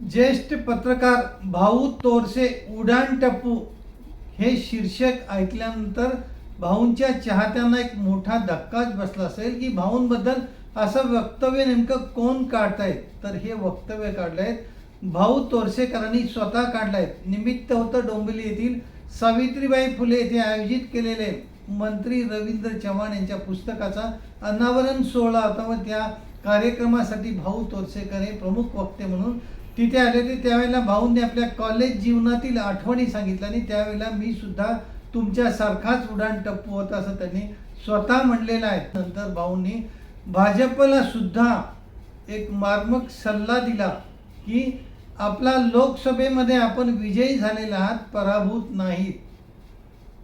ज्येष्ठ पत्रकार भाऊ तोरसे उडाण टप्पू हे शीर्षक ऐकल्यानंतर भाऊंच्या चाहत्यांना एक मोठा धक्काच बसला असेल की भाऊंबद्दल असं वक्तव्य नेमकं कोण काढतायत तर हे वक्तव्य काढलंयत भाऊ तोरसेकरांनी स्वतः काढलं आहेत निमित्त होतं डोंबिवली येथील सावित्रीबाई फुले येथे आयोजित केलेले मंत्री रवींद्र चव्हाण यांच्या पुस्तकाचा अनावरण सोहळा होता व त्या कार्यक्रमासाठी भाऊ तोरसेकर हे प्रमुख वक्ते म्हणून तिथे आले होते त्यावेळेला भाऊंनी आपल्या कॉलेज जीवनातील आठवणी सांगितल्या आणि त्यावेळेला मी सुद्धा तुमच्यासारखाच उडाण टप्पू होता असं त्यांनी स्वतः म्हणलेलं आहे. नंतर भाऊंनी भाजपला सुद्धा एक मार्मक सल्ला दिला की आपला लोकसभेमध्ये आपण विजयी झालेला आहात पराभूत नाहीत.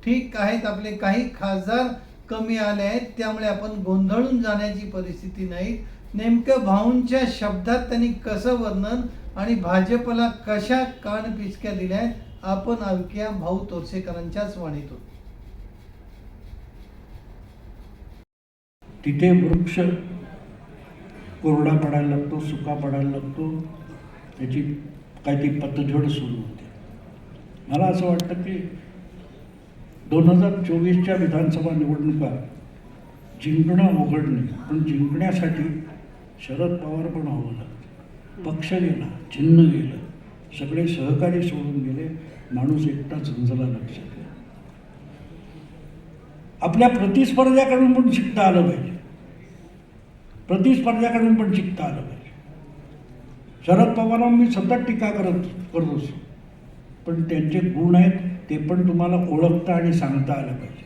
ठीक आहेत आपले काही खासदार कमी आले आहेत त्यामुळे आपण गोंधळून जाण्याची परिस्थिती नाही. नेमकं भाऊंच्या शब्दात त्यांनी कसं वर्णन आणि भाजपला कशा कान पिचक्या दिल्या आहेत आपण अवक्या भाऊ तोरसेकरांच्याच वाणीतून. तिथे वृक्ष कोरडा पडायला लागतो सुका पडायला लागतो त्याची काही ती पतझड सुरू होते. मला असं वाटतं की दोन हजार चोवीसच्या विधानसभा निवडणुका जिंकणं अवघड नाही पण जिंकण्यासाठी शरद पवार पण हवं लागतं पक्ष गेला चिन्ह गेलं सगळे सहकारी सोडून गेले माणूस एकटा झंझला लक्षात आपल्या प्रतिस्पर्ध्याकडून पण शिकता आलं पाहिजे. प्रतिस्पर्ध्याकडून पण शिकता आलं पाहिजे. शरद पवारांवर मी सतत टीका करत करत. असतो पण त्यांचे गुण आहेत ते पण तुम्हाला ओळखता आणि सांगता आलं पाहिजे.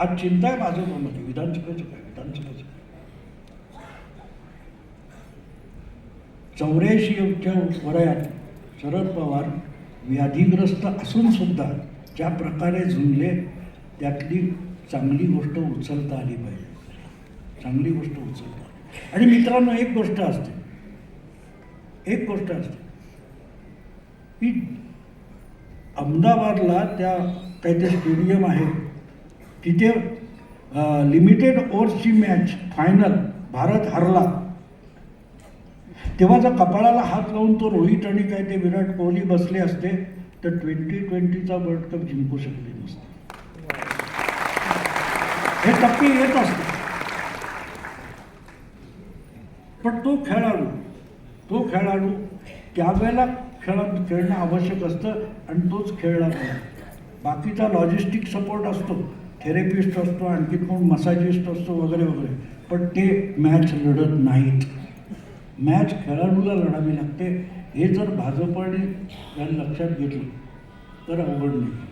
आज चिंता आहे माझं भाजपमध्ये विधानसभेचं काय? विधानसभेचं काय चौऱ्याऐंशीच्या वयात शरद पवार व्याधीग्रस्त असून सुद्धा ज्या प्रकारे झुंजले त्यातली चांगली गोष्ट उचलता आली पाहिजे. चांगली गोष्ट उचलता आणि मित्रांनो एक गोष्ट असते. एक गोष्ट असते. की अहमदाबादला त्या काही ते स्टेडियम आहे तिथे लिमिटेड ओव्हर्सची मॅच फायनल भारत हरला. तेव्हा जर कपाळाला हात लावून तो रोहित आणि काय ते विराट कोहली बसले असते तर ट्वेंटी ट्वेंटीचा वर्ल्ड कप जिंकू शकले नसते. हे टप्पे येत असते. पण तो खेळाडू तो खेळाडू त्यावेळेला खेळात खेळणं आवश्यक असतं आणि तोच खेळला नाही. बाकीचा लॉजिस्टिक सपोर्ट असतो. थेरपिस्ट असतो आणखी कोण मसाजिस्ट असतो वगैरे वगैरे. पण ते मॅच लढत नाहीत. मॅच खेळाडूला लढावी लागते हे जर भाजपने या लक्षात घेतलं तर अवघड नाही.